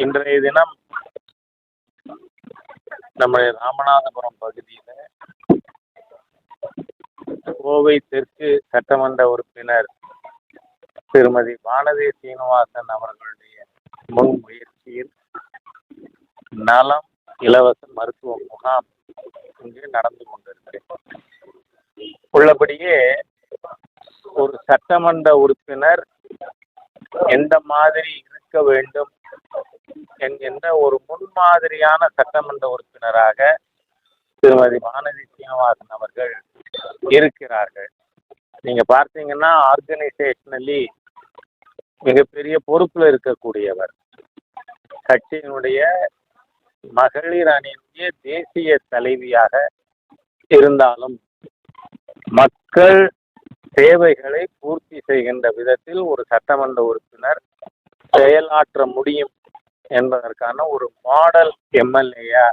இன்றைய தினம் நம்முடைய ராமநாதபுரம் பகுதியில் கோவை தெற்கு சட்டமன்ற உறுப்பினர் திருமதி வானதி சீனிவாசன் அவர்களுடைய முன் முயற்சியில் நலம் இலவச மருத்துவ முகாம் இங்கு நடந்து கொண்டிருக்கிறது உள்ளபடியே ஒரு சட்டமன்ற உறுப்பினர் எந்த மாதிரி இருக்க வேண்டும் என்கின்ற ஒரு முன்மாதிரியான சட்டமன்ற உறுப்பினராக திருமதி வானதி சீனிவாசன் அவர்கள் இருக்கிறார்கள். நீங்க பார்த்தீங்கன்னா ஆர்கனைசேஷனலி மிகப்பெரிய பொறுப்புல இருக்கக்கூடியவர். கட்சியினுடைய மகளிர் அணியினுடைய தேசிய தலைவியாக இருந்தாலும் மக்கள் தேவைகளை பூர்த்தி செய்கின்ற விதத்தில் ஒரு சட்டமன்ற உறுப்பினர் செயலாற்ற முடியும் என்பதற்கான ஒரு மாடல் எம்எல்ஏயா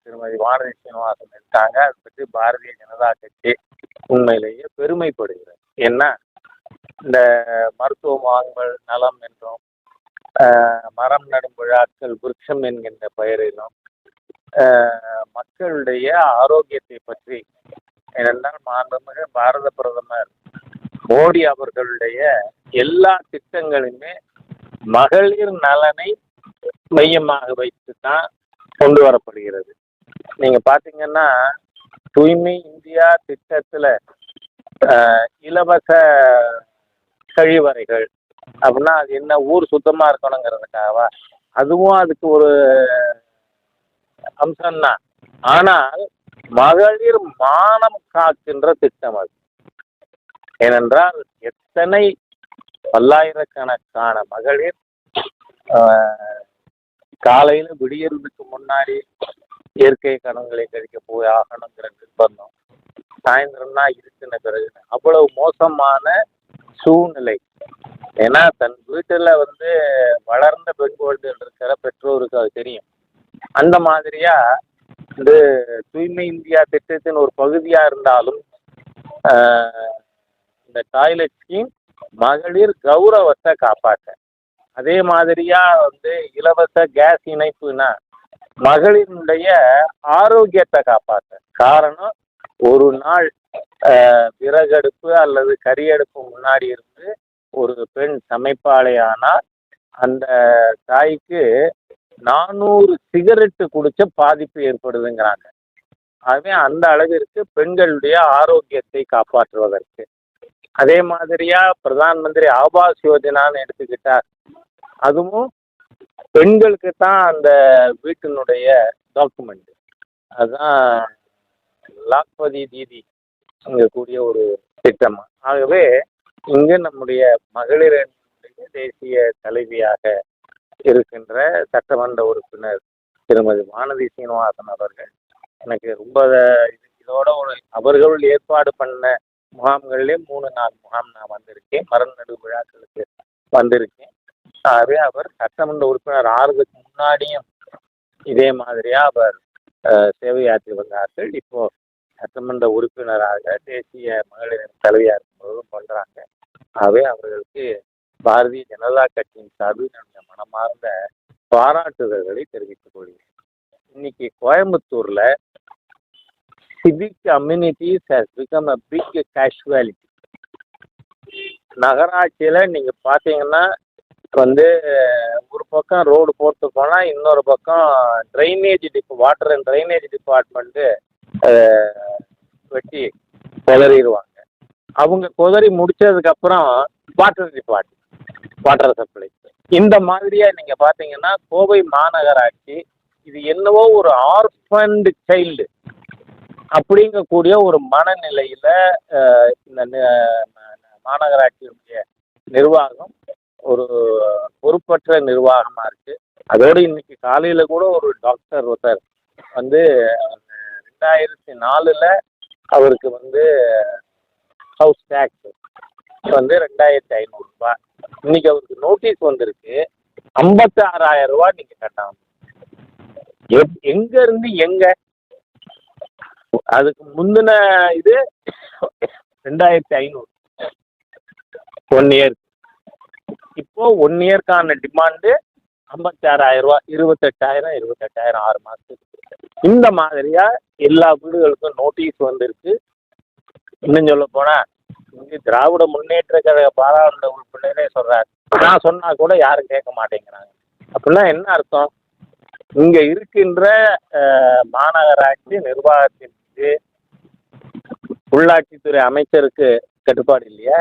திருமதி வானதி சீனிவாசன் இருக்காங்க அதை பற்றி பாரதிய ஜனதா கட்சி உண்மையிலேயே பெருமைப்படுகிறது. ஏன்னா இந்த மருத்துவ முகாம்கள் நலம் என்றும் மரம் நடும் விழாக்கள் விருட்சம் என்கின்ற பெயரிலும் மக்களுடைய ஆரோக்கியத்தை பற்றி ஏனென்றால் மாண்புமிகு பாரத பிரதமர் மோடி அவர்களுடைய எல்லா திட்டங்களுமே மகளிர் நலனை மையமாக வைத்து தான் கொண்டு வரப்படுகிறது. நீங்க பாத்தீங்கன்னா தூய்மை இந்தியா திட்டத்துல இலவச கழிவறைகள் அப்படின்னா அது என்ன ஊர் சுத்தமா இருக்கணுங்கிறதுக்காகவா? அதுவும் அதுக்கு ஒரு அம்சம்தான். ஆனால் மகளிர் மானம் காக்கின்ற திட்டம் அது. ஏனென்றால் எத்தனை பல்லாயிரக்கணக்கான மகளிர் காலையில விடியறதுக்கு முன்னாடி இயற்கை கடன்களை கழிக்க போய் ஆகணுங்கிற நிர்பந்தம். சாயந்தரம்னா இருக்கின பிறகு அவ்வளவு மோசமான சூழ்நிலை. ஏன்னா தன் வீட்டில் வந்து வளர்ந்த பெண் குழந்தைகள் இருக்கிற பெற்றோருக்கு அது தெரியும். அந்த மாதிரியா இந்த தூய்மை இந்தியா திட்டத்தின் ஒரு பகுதியா இருந்தாலும் இந்த டாய்லெட் ஸ்கீம் மகளிர் கௌரவத்தை காப்பாற்ற அதே மாதிரியா வந்து இலவச கேஸ் இணைப்புனா மகளினுடைய ஆரோக்கியத்தை காப்பாற்ற காரணம் ஒரு நாள் விறகடுப்பு அல்லது கரியடுப்பு முன்னாடி இருந்து ஒரு பெண் சமைப்பாளையானால் அந்த தாய்க்கு நானூறு சிகரெட்டு குடிச்ச பாதிப்பு ஏற்படுதுங்கிறாங்க. ஆகவே அந்த அளவிற்கு பெண்களுடைய ஆரோக்கியத்தை காப்பாற்றுவதற்கு. அதே மாதிரியா பிரதான் மந்திரி ஆபாஸ் யோஜனான்னு எடுத்துக்கிட்டா அதுவும் பெண்களுக்கு தான் அந்த வீட்டினுடைய டாக்குமெண்ட் அதுதான் லாக்பதி தீதி கூடிய ஒரு திட்டம். ஆகவே இங்கு நம்முடைய மகளிர் தேசிய தலைவியாக இருக்கின்ற சட்டமன்ற உறுப்பினர் திருமதி வானதி சீனிவாசன் அவர்கள் எனக்கு ரொம்ப இதோட ஒரு அவர்கள் ஏற்பாடு பண்ண முகாம்களிலே மூணு நாலு முகாம் நான் வந்திருக்கேன். மரநடு நடு விழாக்களுக்கு வந்திருக்கேன். ஆகவே அவர் சட்டமன்ற உறுப்பினர் ஆறுவதுக்கு முன்னாடியும் இதே மாதிரியா அவர் சேவையாற்றி வந்தார்கள். இப்போ சட்டமன்ற உறுப்பினராக தேசிய மகளிரின் தலைவியாக இருக்கும்போதும் பண்றாங்க ஆகவே அவர்களுக்கு பாரதிய ஜனதா கட்சியின் சார்பில் என்னுடைய மனமார்ந்த பாராட்டுதல்களை தெரிவித்துக் கொள்கிறேன். இன்னைக்கு கோயம்புத்தூர்ல civic amenities has become a big casualty நகராட்சியில் நீங்கள் பார்த்தீங்கன்னா வந்து ஒரு பக்கம் ரோடு போட்டு போனால் இன்னொரு பக்கம் drainage tip water and drainage department வெட்டி குதறிடுவாங்க அவங்க குதறி முடிச்சதுக்கப்புறம் வாட்டர் டிபார்ட்மெண்ட் வாட்டர் சப்ளை இந்த மாதிரியாக நீங்கள் பார்த்தீங்கன்னா கோவை மாநகராட்சி இது என்னவோ ஒரு ஆர்ஃபண்ட் சைல்டு அப்படிங்கக்கூடிய ஒரு மனநிலையில இந்த மாநகராட்சியினுடைய நிர்வாகம் ஒரு பொறுப்பற்ற நிர்வாகமா இருக்கு. அதோடு இன்னைக்கு காலையில கூட ஒரு டாக்டர் ஒருத்தர் வந்து ரெண்டாயிரத்தி நாலுல அவருக்கு வந்து ஹவுஸ் டேக்ஸ் வந்து ரெண்டாயிரத்தி ஐநூறுரூபா இன்னைக்கு அவருக்கு நோட்டீஸ் வந்திருக்கு. ஐம்பத்தி ஆறாயிரம் ரூபாய் நீங்க கட்டணும். எங்க இருந்து எங்க அதுக்கு முந்தின இது ரெண்டாயிரத்தி ஐநூறு. ஒன் இயர் இப்போ ஒன் இயர்க்கான டிமாண்டு ஐம்பத்தாறாயிரம் ரூபா இருபத்தெட்டாயிரம் இருபத்தெட்டாயிரம் ஆறு மாதத்துக்கு இந்த மாதிரியா எல்லா வீடுகளுக்கும் நோட்டீஸ் வந்திருக்கு. இன்னும் சொல்ல போனா இங்கே திராவிட முன்னேற்ற கழக பாராளுமன்ற உறுப்பினரே சொல்கிறார் நான் சொன்னா கூட யாரும் கேட்க மாட்டேங்கிறாங்க. அப்படின்னா என்ன அர்த்தம்? இங்க இருக்கின்ற மாநகராட்சி நிர்வாகத்தின் இருக்கு. உள்ளாட்சித்துறை அமைச்சருக்கு கட்டுப்பாடு இல்லையா?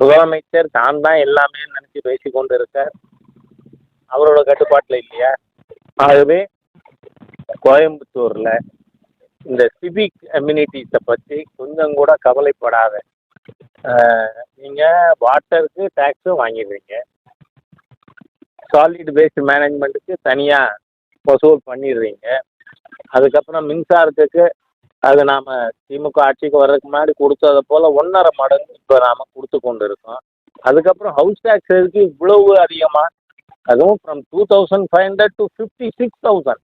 முதலமைச்சர் தான் தான் எல்லாமே நினைச்சு பேசி கொண்டு இருக்கார் அவரோட கட்டுப்பாட்டில் இல்லையா? ஆகவே கோயம்புத்தூர்ல இந்த சிவிக் அம்யூனிட்டிஸை பற்றி கொஞ்சம் கூட கவலைப்படாத. நீங்கள் வாட்டருக்கு டேக்ஸும் வாங்கிடுறீங்க. சாலிட் வேஸ்ட் மேனேஜ்மெண்ட்டுக்கு தனியாக வசூல் பண்ணிடுறீங்க. அதுக்கப்புறம் மின்சாரத்துக்கு அது நாம திமுக ஆட்சிக்கு வர்றதுக்கு முன்னாடி கொடுத்தது போல ஒன்றரை மடங்கு இப்போ நாம கொடுத்து கொண்டு இருக்கோம் அதுக்கப்புறம் ஹவுஸ் டேக்ஸ் எதுக்கு இவ்வளவு அதிகமா? அதுவும் from two thousand five hundred to fifty six thousand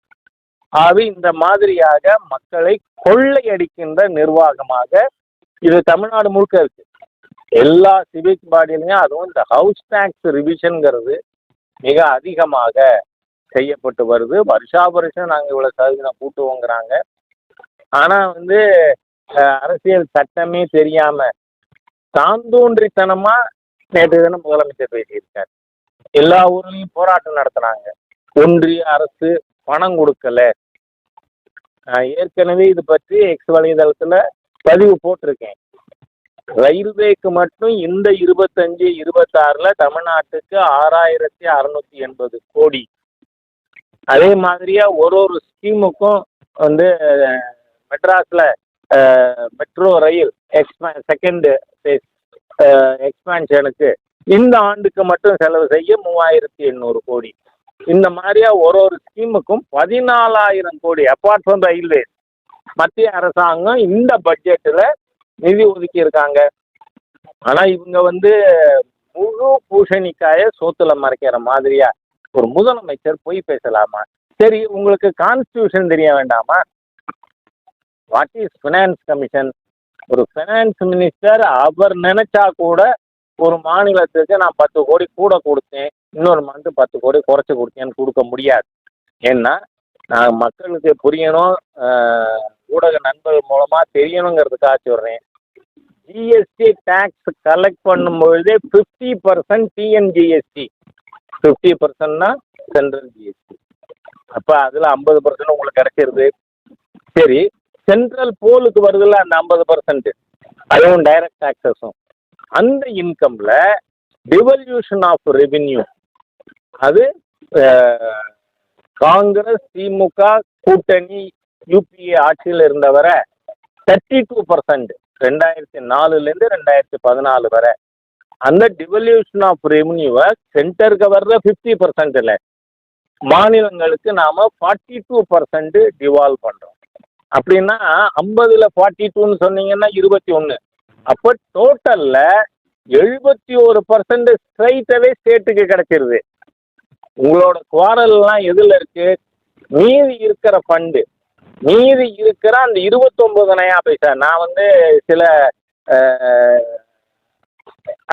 ஆகவே இந்த மாதிரியாக மக்களை கொள்ளையடிக்கின்ற நிர்வாகமாக இது தமிழ்நாடு முழுக்க இருக்கு. எல்லா சிவிக் பாடியிலையும் அதுவும் இந்த ஹவுஸ் டேக்ஸ் ரிவிஷன்ங்கிறது மிக அதிகமாக செய்யப்பட்டு வருது. வருஷா வருஷம் நாங்கள் இவ்வளோ சதவீதம் கூட்டுவோங்கிறாங்க. ஆனால் வந்து அரசியல் சட்டமே தெரியாமல் தாந்தோன்றித்தனமா நேற்று தினம் முதலமைச்சர் பேசியிருக்கார். எல்லா ஊர்லேயும் போராட்டம் நடத்துனாங்க. ஒன்றிய அரசு பணம் கொடுக்கல. ஏற்கனவே இது பற்றி எக்ஸ் வலைதளத்தில் பதிவு போட்டிருக்கேன். ரயில்வேக்கு மட்டும் இந்த இருபத்தஞ்சு இருபத்தாறுல தமிழ்நாட்டுக்கு ஆறாயிரத்தி அறுநூத்தி எண்பது கோடி. அதே மாதிரியா ஒரு ஒரு ஸ்கீமுக்கும் வந்து மெட்ராஸில் மெட்ராஸ்ல மெட்ரோ ரயில் எக்ஸ்பே செகண்ட் ஃபேஸ் எக்ஸ்பான்ஷனுக்கு இந்த ஆண்டுக்கு மட்டும் செலவு செய்ய மூவாயிரத்தி எண்ணூறு கோடி. இந்த மாதிரியா ஒரு ஒரு ஸ்கீமுக்கும் பதினாலாயிரம் கோடி அப்பார்ட் ஃப்ரம் ரயில்வே மத்திய அரசாங்கம் இந்த பட்ஜெட்டில் நிதி ஒதுக்கி இருக்காங்க ஆனால் இவங்க வந்து முழு பூசணிக்காய சோத்துல மறைக்கிற மாதிரியா ஒரு முதலமைச்சர் பொய் பேசலாமா? சரி உங்களுக்கு கான்ஸ்டியூஷன் தெரிய வேண்டாமா? வாட் இஸ் ஃபினான்ஸ் கமிஷன் ஒரு ஃபினான்ஸ் மினிஸ்டர் அவர் நினைச்சா கூட ஒரு மாநிலத்துக்கு நான் பத்து கோடி கூட கொடுத்தேன். இன்னொரு மந்த் பத்து கோடி குறைச்சி கொடுத்தேன்னு கொடுக்க முடியாது. ஏன்னா நான் மக்களுக்கு புரியணும் ஊடக நண்பர்கள் மூலமா தெரியணுங்கிறதுக்காக சொல்றேன். ஜிஎஸ்டி டேக்ஸ் கலெக்ட் பண்ணும்பொழுதே ஃபிஃப்டி பர்சன்ட் டிஎன்ஜிஎஸ்டி ஃபிஃப்டி பர்சன்ட்னா சென்ட்ரல் ஜிஎஸ்டி அப்போ அதில் ஐம்பது பர்சன்ட் உங்களுக்கு கிடைச்சிருது. சரி சென்ட்ரல் போலுக்கு வருதுல்ல அந்த ஐம்பது பர்சன்ட் அதுவும் டைரக்ட் டாக்ஸஸும் அந்த இன்கம்ல டிவல்யூஷன் ஆஃப் ரெவின்யூ அது காங்கிரஸ் திமுக கூட்டணி யூபிஏ ஆட்சியில் இருந்தவரை தேர்ட்டி டூ பர்சன்ட் ரெண்டாயிரத்தி நாலுலேருந்து ரெண்டாயிரத்தி பதினாலு வரை. அந்த டிவல்யூஷன் ஆஃப் ரெவன்யூவை சென்டருக்கு வர்ற ஃபிஃப்டி பர்சன்ட் இல்லை மாநிலங்களுக்கு நாம ஃபார்ட்டி டூ பர்சன்ட் டிவால்வ் பண்ணுறோம் அப்படின்னா ஐம்பதுல ஃபார்ட்டி டூன்னு சொன்னீங்கன்னா இருபத்தி ஒன்று அப்போ டோட்டலில் எழுபத்தி ஒரு பர்சன்ட் ஸ்ட்ரைட்டாகவே ஸ்டேட்டுக்கு கிடைச்சிருது. உங்களோட குவாரல்லாம் எதில் இருக்கு? மீதி இருக்கிற ஃபண்டு மீதி இருக்கிற அந்த இருபத்தொம்பது நயா பைசா நான் வந்து சில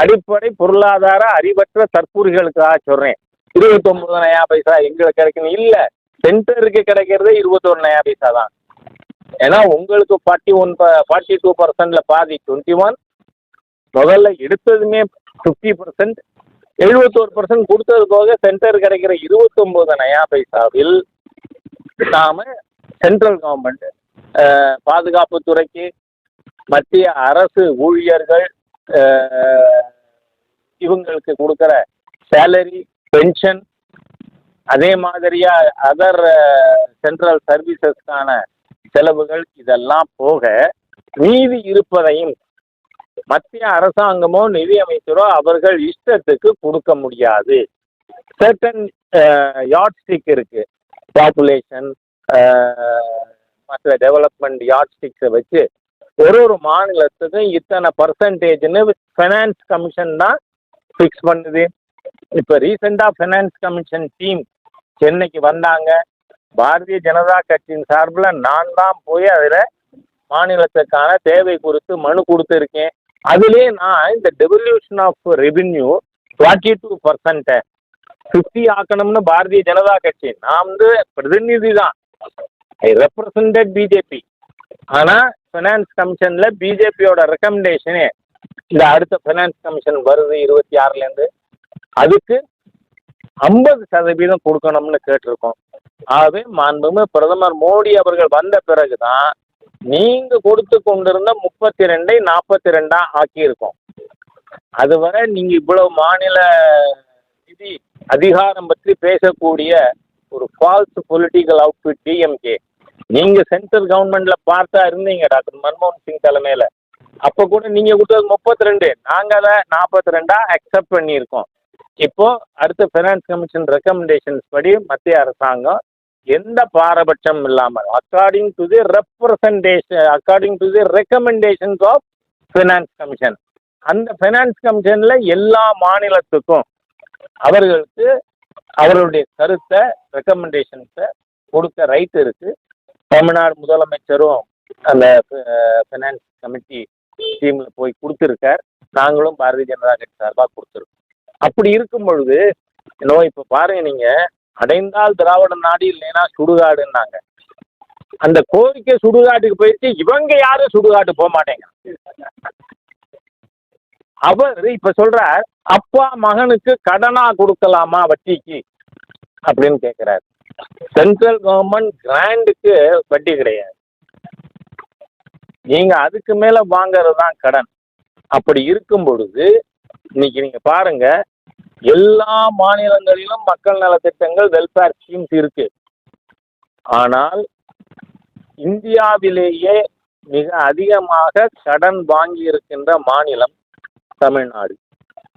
அடிப்படை பொருளாதார அறிவற்ற தற்பூரிகளுக்காக சொல்கிறேன் இருபத்தொம்பது நயா பைசா எங்களுக்கு கிடைக்கணும் இல்லை. சென்டருக்கு கிடைக்கிறதே இருபத்தொரு நயா பைசா தான். ஏன்னா உங்களுக்கு ஃபார்ட்டி ஒன் ஃபார்ட்டி டூ பர்சன்ட்ல பாதி டுவெண்ட்டி ஒன் முதல்ல எடுத்ததுமே ஃபிஃப்டி பர்சன்ட் எழுபத்தோரு பர்சன்ட் கொடுத்தது போக சென்டர் கிடைக்கிற இருபத்தொம்போது நயா பைசாவில் நாம சென்ட்ரல் கவர்மெண்ட் பாதுகாப்புத்துறைக்கு மத்திய அரசு ஊழியர்கள் இவங்களுக்கு கொடுக்குற சேலரி பென்ஷன் அதே மாதிரியா அதர் சென்ட்ரல் சர்வீசஸ்க்கான செலவுகள் இதெல்லாம் போக மீதி இருப்பதையும் மத்திய அரசாங்கமோ நிதி அமைச்சரோ அவர்கள் இஷ்டத்துக்கு கொடுக்க முடியாது. சர்டன் யாட் ஸ்டிக் இருக்கு. பாப்புலேஷன் மற்ற டெவலப்மெண்ட் யாட் ஸ்டிக்ஸை வச்சு ஒரு ஒரு மாநிலத்துக்கும் இத்தனை பர்சன்டேஜ்னு ஃபைனான்ஸ் கமிஷன் தான் ஃபிக்ஸ் பண்ணுது. இப்போ ரீசெண்டாக ஃபைனான்ஸ் கமிஷன் டீம் சென்னைக்கு வந்தாங்க. பாரதிய ஜனதா கட்சியின் சார்பில் நான் தான் போய் அதில் மாநிலத்துக்கான தேவை குறித்து மனு கொடுத்துருக்கேன். அதுலேயே நான் இந்த devolution of revenue forty two பர்சன்ட்டை fifty ஆக்கணும்னு பாரதிய ஜனதா கட்சி. நான் வந்து பிரதிநிதி தான் ஐ ரெப்ரசன்டட் பிஜேபி ஆனால் ஃபினான்ஸ் கமிஷனில் பிஜேபியோட ரெக்கமெண்டேஷனே இந்த அடுத்த ஃபினான்ஸ் கமிஷன் வருது இருபத்தி ஆறுலேருந்து. அதுக்கு ஐம்பது சதவீதம் கொடுக்கணும்னு கேட்டிருக்கோம். ஆகவே மாண்புமிகு பிரதமர் மோடி அவர்கள் வந்த பிறகுதான் நீங்க கொடுத்து கொண்டிருந்த முப்பத்தி ரெண்டை நாற்பத்தி ரெண்டா ஆக்கியிருக்கோம். அதுவரை நீங்க இவ்வளவு மாநில நிதி அதிகாரம் பற்றி பேசக்கூடிய ஒரு ஃபால்ஸ் பொலிட்டிக்கல் அவுட்ஃபிட் டிஎம்கே நீங்க சென்ட்ரல் கவர்மெண்ட்ல பார்த்தா இருந்தீங்க டாக்டர் மன்மோகன் சிங் தலைமையில. அப்ப கூட நீங்க கொடுத்தது முப்பத்தி ரெண்டு நாங்க அதை நாற்பத்தி ரெண்டா அக்செப்ட் பண்ணியிருக்கோம். இப்போ அடுத்த ஃபைனான்ஸ் கமிஷன் ரெக்கமெண்டேஷன்ஸ் படி மத்திய அரசாங்கம் எந்த பாரபட்சம் இல்லாமல் according to the representation according to the recommendations of finance commission அந்த ஃபைனான்ஸ் கமிஷன்ல எல்லா மாநிலத்துக்கும் அவர்களுக்கு அவர்களுடைய கருத்தை ரெக்கமெண்டேஷன்ஸை கொடுக்க ரைட் இருக்கு. தமிழ்நாடு முதலமைச்சரும் அந்த ஃபினான்ஸ் கமிட்டி டீம்ல போய் கொடுத்துருக்கார். நாங்களும் பாரதிய ஜனதா கட்சி சார்பாக கொடுத்துருக்கோம். அப்படி இருக்கும் பொழுது இன்னும் இப்போ பாருங்க நீங்க அடைந்தால் திராவிட நாடு இல்லைன்னா சுடுகாடுன்னாங்க. அந்த கோரிக்கை சுடுகாட்டுக்கு போயிட்டு இவங்க யாரும் சுடுகாட்டு போக மாட்டேங்க. அவர் இப்ப சொல்றார் அப்பா மகனுக்கு கடனா கொடுக்கலாமா வட்டிக்கு? அப்படின்னு கேட்கிறார் சென்ட்ரல் கவர்மெண்ட் கிராண்டுக்கு வட்டி கிடையாது. நீங்க அதுக்கு மேல வாங்கிறது தான் கடன். அப்படி இருக்கும் பொழுது இன்னைக்கு நீங்க பாருங்க எல்லா மாநிலங்களிலும் மக்கள் நலத்திட்டங்கள் வெல்ஃபேர் ஸ்கீம்ஸ் இருக்கு. ஆனால் இந்தியாவிலேயே மிக அதிகமாக கடன் வாங்கி இருக்கின்ற மாநிலம் தமிழ்நாடு.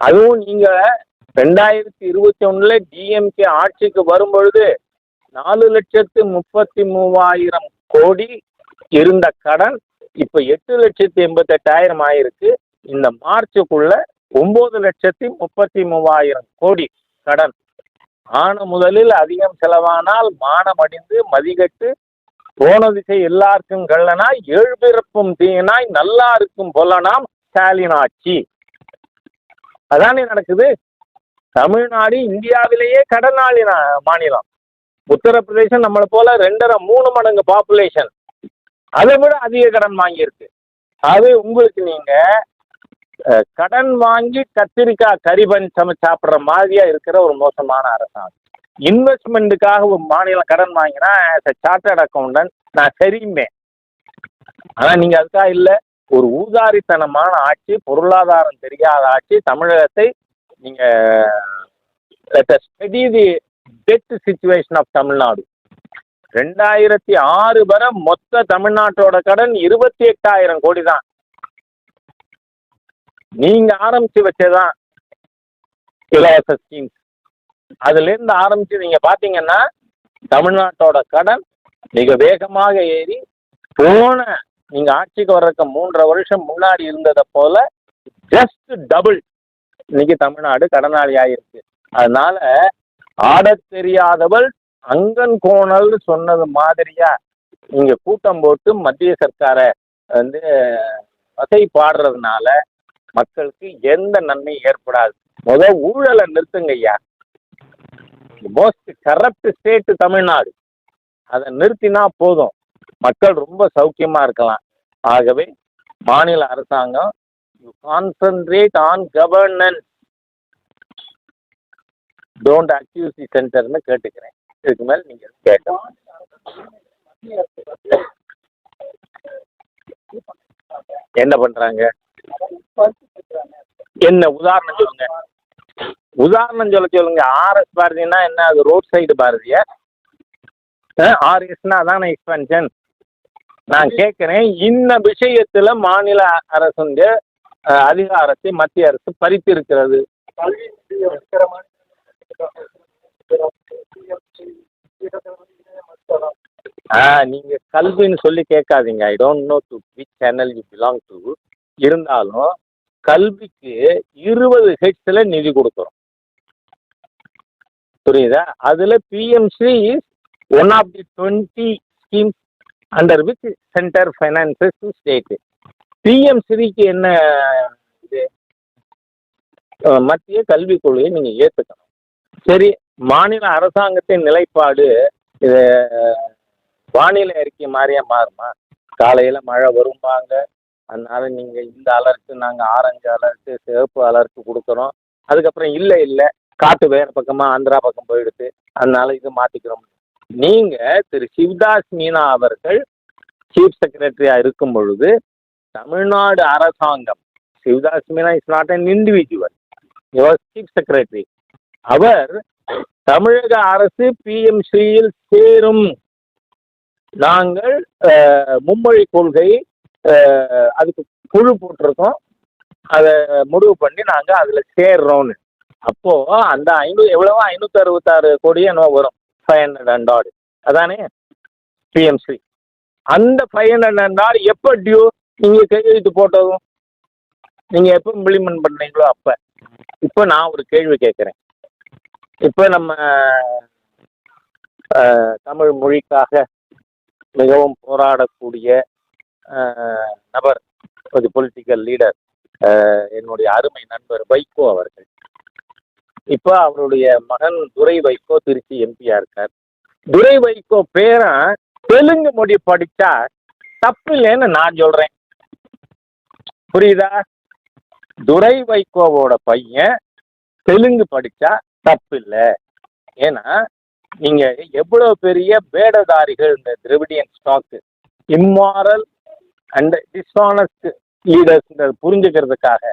அதுவும் நீங்க ரெண்டாயிரத்தி இருபத்தி ஒண்ணுல டிஎம்கே ஆட்சிக்கு வரும் பொழுது நாலு லட்சத்து முப்பத்தி மூவாயிரம் கோடி இருந்த கடன் இப்ப எட்டு லட்சத்தி எண்பத்தெட்டாயிரம் ஆயிருக்கு. இந்த மார்ச்சுக்குள்ள ஒன்பது லட்சத்தி முப்பத்தி மூவாயிரம் கோடி கடன். ஆன முதலில் அதிகம் செலவானால் மானமடிந்து மதிகட்டு. போன திசை எல்லாருக்கும் கள்ளனாய் ஏழு பிறப்பும் தீயனாய் நல்லா இருக்கும் போலனாம் ஸ்டாலின் ஆட்சி. அதானே நடக்குது? தமிழ்நாடு இந்தியாவிலேயே கடனாளி மாநிலம். உத்தரப்பிரதேசம் நம்மளை போல ரெண்டரை மூணு மடங்கு பாப்புலேஷன் அதை விட அதிக கடன் வாங்கியிருக்கு. அது உங்களுக்கு நீங்க கடன் வாங்கி கத்திரிக்காய் கரிபன் சமைச்சு சாப்பிட்ற மாதிரியா இருக்கிற ஒரு மோசமான அரசாங்கம். இன்வெஸ்ட்மெண்ட்டுக்காக ஒரு மாநிலம் கடன் வாங்கினா சார்ட்டர்ட் அக்கௌண்டன்ட் நான் சரியுமே. ஆனா நீங்க அதுக்காக இல்லை ஒரு ஊதாரித்தனமான ஆட்சி பொருளாதாரம் தெரியாத ஆட்சி தமிழகத்தை நீங்க study the dead situation of Tamil Nadu ரெண்டாயிரத்தி ஆறு வரை மொத்த தமிழ்நாட்டோட கடன் இருபத்தி எட்டாயிரம் கோடி தான் நீங்க ஆரம்பிச்சு வச்சதான் இலவச ஸ்கீம்ஸ் அதுல இருந்து ஆரம்பிச்சு நீங்க பாத்தீங்கன்னா தமிழ்நாட்டோட கடன் மிக வேகமாக ஏறி போன நீங்க ஆட்சிக்கு வர்றதுக்கு மூன்றரை வருஷம் முன்னாடி இருந்ததை போல ஜஸ்ட் டபுள் இன்னைக்கு தமிழ்நாடு கடனாளி ஆயிருக்கு அதனால ஆடத் தெரியாதவள் அங்கன் கோணல்னு சொன்னது மாதிரியா? இங்க கூட்டம் போட்டு மத்திய சர்க்காரை வந்து வசை பாடுறதுனால மக்களுக்கு எந்த நன்மையும் ஏற்படாது. முத ஊழலை நிறுத்துங்க ஐயா மோஸ்ட் கரப்ட் ஸ்டேட் தமிழ்நாடு. அதை நிறுத்தினா போதும். மக்கள் ரொம்ப சௌக்கியமா இருக்கலாம். ஆகவே மாநில அரசாங்கம் you concentrate on governance don't accuse the சென்டர்னு கேட்டுக்கிறேன். இதுக்கு மேல நீங்க கேட்கலாம் என்ன பண்றாங்க? என்ன உதாரணம் சொல்லுங்க. உதாரணம் சொல்ல சொல்லுங்க. ஆர்எஸ் பாரதினா என்ன? அது ரோட் சைடு பாரதியா? ஆர்எஸ்னா அதான எக்ஸ்பென்ஷன் நான் கேட்குறேன் இந்த விஷயத்தில் மாநில அரசுடைய அதிகாரத்தை மத்திய அரசு பறித்திருக்கிறது. ஆ நீங்க கல்வின்னு சொல்லி கேட்காதீங்க. I don't know to which channel you belong to இருந்தாலும் கல்விக்கு இருபது ஹெட்ஸில் நிதி கொடுக்குறோம். புரியுதா? அதில் PMC is one of the twenty schemes under which centre finances to state பிஎம்சிக்கு என்ன இது? மத்திய கல்விக் கொள்கையை நீங்கள் ஏற்றுக்கணும் சரி மாநில அரசாங்கத்தின் நிலைப்பாடு இது வானிலை அறிக்கை மாதிரியே மாறுமா? காலையில் மழை வரும்பாங்க. அதனால நீங்கள் இந்த அலர்ட்டு நாங்கள் ஆரஞ்சு அலர்ட்டு சிவப்பு அலர்ட் கொடுக்குறோம். அதுக்கப்புறம் இல்லை இல்லை. காற்று வேறு பக்கமாக ஆந்திரா பக்கம் போயிடுது. அதனால இது மாற்றிக்கிறோம் நீங்கள் திரு சிவதாஸ் மீனா அவர்கள் சீஃப் செக்ரட்டரியாக இருக்கும் பொழுது தமிழ்நாடு அரசாங்கம் Shivdas Meena is not an individual chief secretary அவர் தமிழக அரசு பிஎம்சியில் சேரும். நாங்கள் மும்மொழி கொள்கை அதுக்கு குழு போட்டிருக்கோம். அதை முடிவு பண்ணி நாங்கள் அதில் சேர்றோம்னு. அப்போ அந்த ஐநூறு எவ்வளவோ ஐநூற்றி அறுபத்தாறு கோடியே என்ன வரும். ஃபைவ் ஹண்ட்ரட் அண்ட் ஆடு அதானே? பிஎம்சி அந்த ஃபைவ் ஹண்ட்ரட் அண்ட் ஆடு எப்போ டியூ நீங்கள் கையெழுத்து போட்டதும். நீங்கள் எப்போ இம்ப்ளிமெண்ட் பண்ணுறீங்களோ அப்போ. இப்போ நான் ஒரு கேள்வி கேட்குறேன். இப்போ நம்ம தமிழ் மொழிக்காக மிகவும் போராடக்கூடிய நபர் ஒரு பொலிட்டிக்கல் லீடர் என்னுடைய அருமை நண்பர் வைகோ அவர்கள். இப்போ அவருடைய மகன் துரை வைகோ திருச்சி எம்பியா இருக்கார். துரை வைகோ பேரன் தெலுங்கு மொழி படிச்சா தப்பு இல்லைன்னு நான் சொல்றேன். புரியுதா? துரை வைகோவோட பையன் தெலுங்கு படிச்சா தப்பு இல்லை ஏன்னா நீங்க எவ்வளவு பெரிய வேடதாரிகள் இந்த Dravidian stock immoral and dishonest leaders புரிஞ்சுக்கிறதுக்காக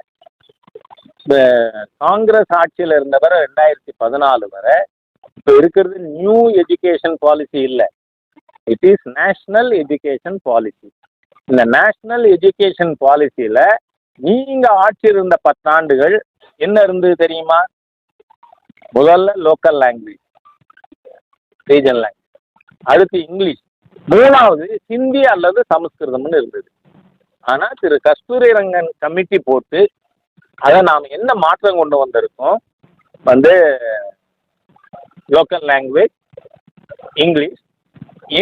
இந்த காங்கிரஸ் ஆட்சியில் இருந்தவரை ரெண்டாயிரத்தி பதினாலு வரை இப்போ இருக்கிறது நியூ எஜுகேஷன் பாலிசி இல்லை. It is national education policy இந்த நேஷ்னல் எஜுகேஷன் பாலிசியில் நீங்க ஆட்சி இருந்த பத்தாண்டுகள் என்ன இருந்தது தெரியுமா? முதல்ல லோக்கல் லாங்குவேஜ் ரீஜன் லாங்குவேஜ் அடுத்து இங்கிலீஷ். மூணாவது ஹிந்தி அல்லது சமஸ்கிருதம்னு இருந்தது. ஆனால் திரு கஸ்தூரி ரங்கன் கமிட்டி போட்டு அதை நாம் என்ன மாற்றம் கொண்டு வந்திருக்கோம்? வந்து local language English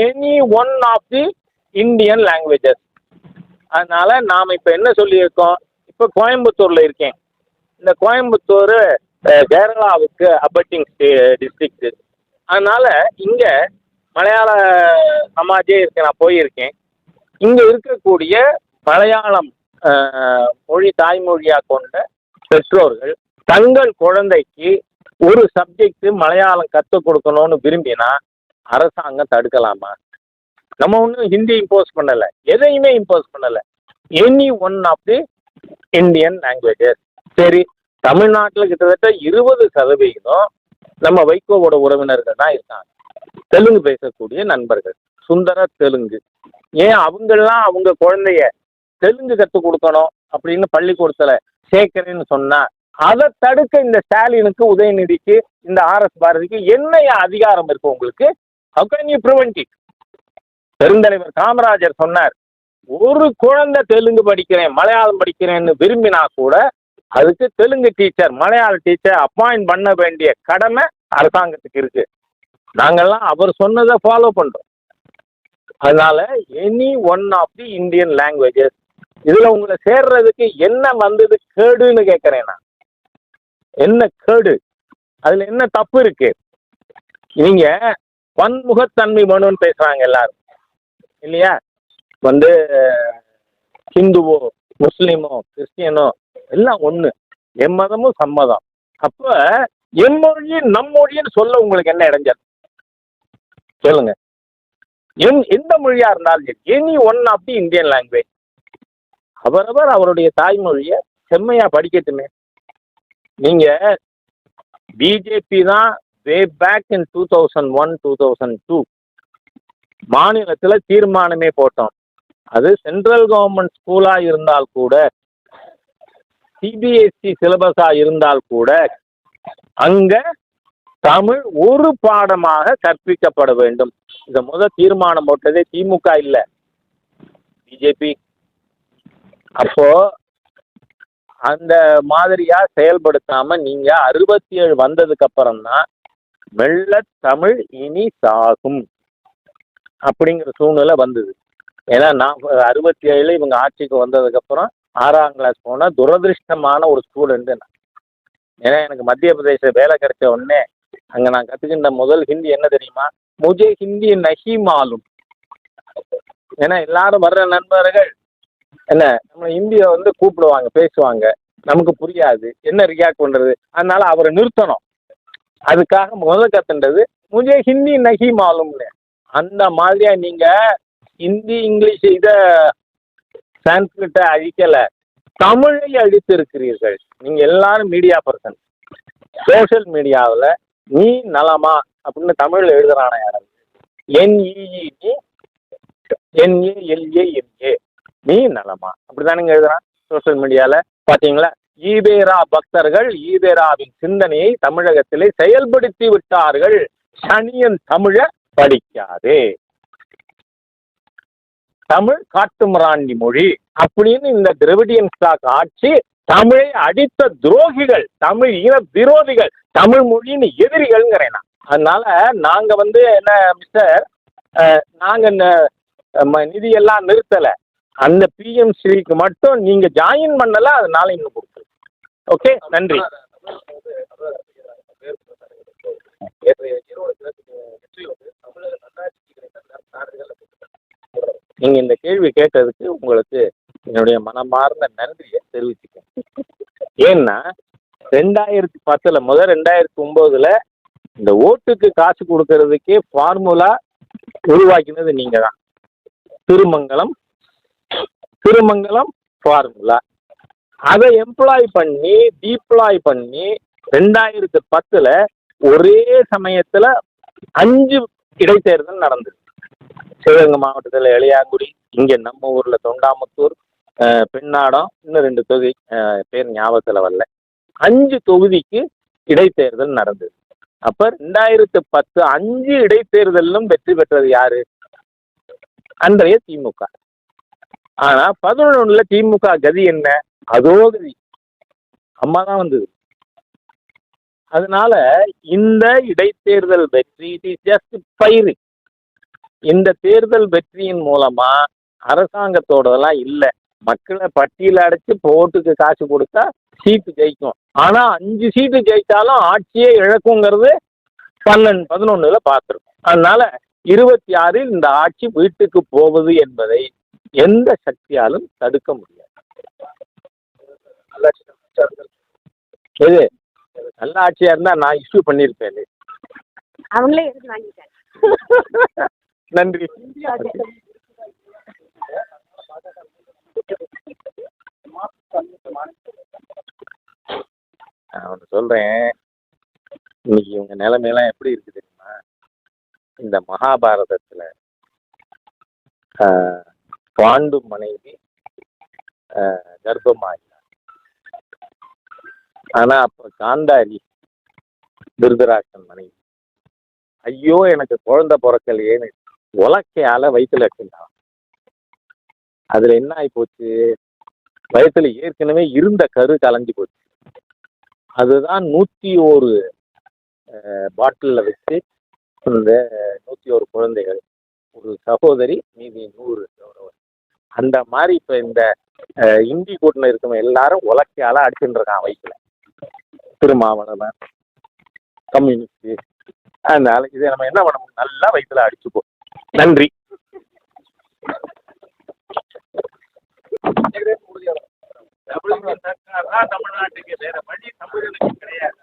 any one of the Indian languages அதனால் நாம் இப்போ என்ன சொல்லியிருக்கோம்? இப்போ கோயம்புத்தூரில் இருக்கேன். இந்த கோயம்புத்தூர் கேரளாவுக்கு அபட்டிங் டிஸ்ட்ரிக்ட் அதனால இங்கே மலையாள சமாஜே இருக்கு நான் போயிருக்கேன். இங்கே இருக்கக்கூடிய மலையாளம் மொழி தாய்மொழியாக கொண்ட பெற்றோர்கள் தங்கள் குழந்தைக்கு ஒரு சப்ஜெக்ட் மலையாளம் கற்றுக் கொடுக்கணும்னு விரும்பினா அரசாங்கம் தடுக்கலாமா? நம்ம ஒன்றும் ஹிந்தி இம்போஸ் பண்ணலை. எதையுமே இம்போஸ் பண்ணலை. Any one of the Indian languages சரி தமிழ்நாட்டில் கிட்டத்தட்ட இருபது சதவிகிதம் நம்ம வைகோவோட உறவினர்கள் தான் இருக்காங்க. தெலுங்கு பேசக்கூடிய நண்பர்கள். சுந்தர தெலுங்கு. ஏன் அவங்கெல்லாம் அவங்க குழந்தைய தெலுங்கு கற்றுக் கொடுக்கணும் அப்படின்னு பள்ளிக்கூடத்தில் சேர்க்கிறேன்னு சொன்னா அதை தடுக்க இந்த ஸ்டாலினுக்கு உதயநிதிக்கு இந்த ஆர்எஸ் பாரதிக்கு என்ன அதிகாரம் இருக்கு உங்களுக்கு? How கேன் யூ prevent பெருந்தலைவர் காமராஜர் சொன்னார் ஒரு குழந்தை தெலுங்கு படிக்கிறேன் மலையாளம் படிக்கிறேன்னு விரும்பினா கூட அதுக்கு தெலுங்கு டீச்சர் மலையாள டீச்சர் அப்பாயிண்ட் பண்ண வேண்டிய கடமை அரசாங்கத்துக்கு இருக்கு. நாங்கள்லாம் அவர் சொன்னதை ஃபாலோ பண்றோம். அதனால any one of the Indian languages இதுல உங்களை சேர்றதுக்கு என்ன வந்தது கேடுன்னு கேட்கறேன் நான். என்ன கேடு? அதுல என்ன தப்பு இருக்கு? நீங்க பன்முகத்தன்மை மனுன்னு பேசுறாங்க எல்லாரும். இல்லையா? வந்து ஹிந்துவோ முஸ்லீமோ கிறிஸ்டியனோ எல்லாம் ஒன்று எம்மதமும் சம்மதம் அப்போ எம்மொழி நம்மொழின்னு சொல்ல உங்களுக்கு என்ன இடைஞ்சல்? சொல்லுங்க. என் எந்த மொழியாக இருந்தாலும் சரி any one of the Indian language அவரவர் அவருடைய தாய்மொழியை செம்மையாக படிக்கட்டுமே. நீங்கள் பிஜேபி தான் we back in two thousand one two thousand two மாநிலத்தில் தீர்மானமே போட்டோம். அது சென்ட்ரல் கவர்மெண்ட் ஸ்கூலாக இருந்தால் கூட சிபிஎஸ்சி சிலபஸாக இருந்தால் கூட அங்க தமிழ் ஒரு பாடமாக கற்பிக்கப்பட வேண்டும். இதை முத தீர்மானம் போட்டதே திமுக இல்லை பிஜேபி அப்போ அந்த மாதிரியா செயல்படுத்தாம நீங்க அறுபத்தி ஏழு வந்ததுக்கு அப்புறம் தான் மெல்ல தமிழ் இனி சாகும். அப்படிங்கிற சூழ்நிலை வந்தது. ஏன்னா நான் அறுபத்தி ஏழில் இவங்க ஆட்சிக்கு வந்ததுக்கப்புறம் ஆறாம் கிளாஸ் போனால் துரதிருஷ்டமான ஒரு ஸ்டூடெண்ட்டு நான். ஏன்னா எனக்கு மத்திய பிரதேச வேலை கிடைச்ச உடனே அங்கே நான் கற்றுக்கின்ற முதல் ஹிந்தி என்ன தெரியுமா? முஜே ஹிந்தி நஹி மாலும் ஏன்னா எல்லாரும் வர்ற நண்பர்கள் என்ன நம்ம ஹிந்தியை வந்து கூப்பிடுவாங்க பேசுவாங்க. நமக்கு புரியாது. என்ன ரியாக்ட் பண்ணுறது அதனால அவரை நிறுத்தணும். அதுக்காக முதல் கத்துன்றது முஜே ஹிந்தி நஹி மாலும்னு அந்த மாதிரியா நீங்கள் ஹிந்தி இங்கிலீஷ் இதை சான்ஸ்கிரிட்ட அழிக்கல. தமிழை அழித்து இருக்கிறீர்கள் நீங்க எல்லாரும் மீடியா பர்சன் சோஷியல் மீடியாவில் நீ நலமா அப்படின்னு தமிழ்ல எழுதுறான யாரும் என்இஇ நீ என்ஏ எல்ஏ என்ஏ நீ நலமா. அப்படிதானுங்க எழுதுறான் சோஷியல் மீடியாவில் பார்த்தீங்களா ஈபேரா பக்தர்கள் ஈபேராவின் சிந்தனையை தமிழகத்திலே செயல்படுத்தி விட்டார்கள். சனியன் தமிழ படிக்காதே. தமிழ் காட்டுமிராண்டி மொழி அப்படின்னு இந்த திரவிடியன் ஸ்டாக் ஆட்சி தமிழை அடித்த துரோகிகள் தமிழ் இன விரோதிகள் தமிழ் மொழின்னு எதிரிகள்ங்கிறேன் நான். அதனால நாங்க வந்து என்ன மிஸ்டர் நாங்க இந்த நிதியெல்லாம் நிறுத்தல. அந்த பிஎம்சிக்கு மட்டும் நீங்க ஜாயின் பண்ணல அதனால இன்னும் கொடுக்கல. ஓகே நன்றி. நீங்க இந்த கேள்வி கேட்டதுக்கு உங்களுக்கு என்னுடைய மனமார்ந்த நன்றியை தெரிவிச்சுக்கேன் ஏன்னா ரெண்டாயிரத்தி பத்துல முதல் ரெண்டாயிரத்தி ஒன்பதுல இந்த ஓட்டுக்கு காசு கொடுக்கறதுக்கே ஃபார்முலா உருவாக்கினது நீங்க தான் திருமங்கலம் திருமங்கலம் ஃபார்முலா அதை எம்ப்ளாய் பண்ணி டீப்ளாய் பண்ணி ரெண்டாயிரத்தி பத்துல ஒரே சமயத்துல அஞ்சு இடைத்தேர்தல் நடந்தது. சிவகங்கை மாவட்டத்தில் எளியாங்குடி இங்கே நம்ம ஊரில் தொண்டாமுத்தூர் பின்னாடம் பெண்ணாடம் இன்னும் ரெண்டு தொகுதி பேர் ஞாபகத்தில் வரல. அஞ்சு தொகுதிக்கு இடைத்தேர்தல் நடந்தது. அப்போ ரெண்டாயிரத்து பத்து அஞ்சு இடைத்தேர்தலிலும் வெற்றி பெற்றது யாரு? அன்றைய திமுக. ஆனா பதினொன்றுல திமுக கதி என்ன? அதோ கதி. அம்மா தான் வந்தது. அதனால இந்த இடைத்தேர்தல் வெற்றி இட் இஸ் ஜஸ்ட் பயிறு இந்த தேர்தல் வெற்றியின் மூலமா அரசாங்கத்தோடதெல்லாம் இல்லை. மக்களை பட்டியல அடைச்சு போட்டுக்கு காசு கொடுத்தா சீட்டு ஜெயிக்கும். ஆனா அஞ்சு சீட்டு ஜெயித்தாலும் ஆட்சியே இழக்குங்கிறது பன்னெண்டு பதினொன்றில் பார்த்துருக்கோம் அதனால இருபத்தி ஆறில் இந்த ஆட்சி வீட்டுக்கு போவது என்பதை எந்த சக்தியாலும் தடுக்க முடியாது. எது? நல்ல ஆட்சியா இருந்தா நான் இஷ்யூ பண்ணியிருப்பேன். அவங்களே எடுத்து வாங்கிட்டாங்க? நன்றி. நான் ஒன்று சொல்கிறேன் இன்னைக்கு இவங்க நிலைமையெல்லாம் எப்படி இருக்கு தெரியுமா? இந்த மகாபாரதத்தில் பாண்டு மனைவி ஆஹ், கர்ப்பமாயினார். அப்போ காந்தாரி திருதராஷ்டன் மனைவி ஐயோ எனக்கு குழந்தை பிறக்கலையேன்னு உலக்கையால வயிற்றுல வச்சிருந்தான் அதுல என்ன ஆகி போச்சு? வயிற்றுல ஏற்கனவே இருந்த கரு கலைஞ்சு போச்சு. அதுதான் நூத்தி ஒரு பாட்டிலில் வச்சு இந்த நூத்தி ஒரு குழந்தைகள் ஒரு சகோதரி மீதி நூறு அந்த மாதிரி இப்ப இந்த இந்தி கூட்டில் இருக்கவங்க எல்லாரும் உலக்கையால அடிச்சுட்டு இருக்கான் வயிற்றுல திருமாவளவன் கம்யூனிஸ்ட் அதனால இதை நம்ம என்ன பண்ண முடியும்? நல்லா வயிற்றுல அடிச்சுப்போம். நன்றி. தமிழ்நாட்டுக்கு வேற வழி தமிழனுக்கு கிடையாது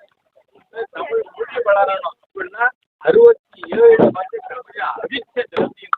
தமிழ் மொழி வளரணும் அப்படின்னா அறுபத்தி ஏழு வந்து தமிழ் அவிச்ச திரவியம்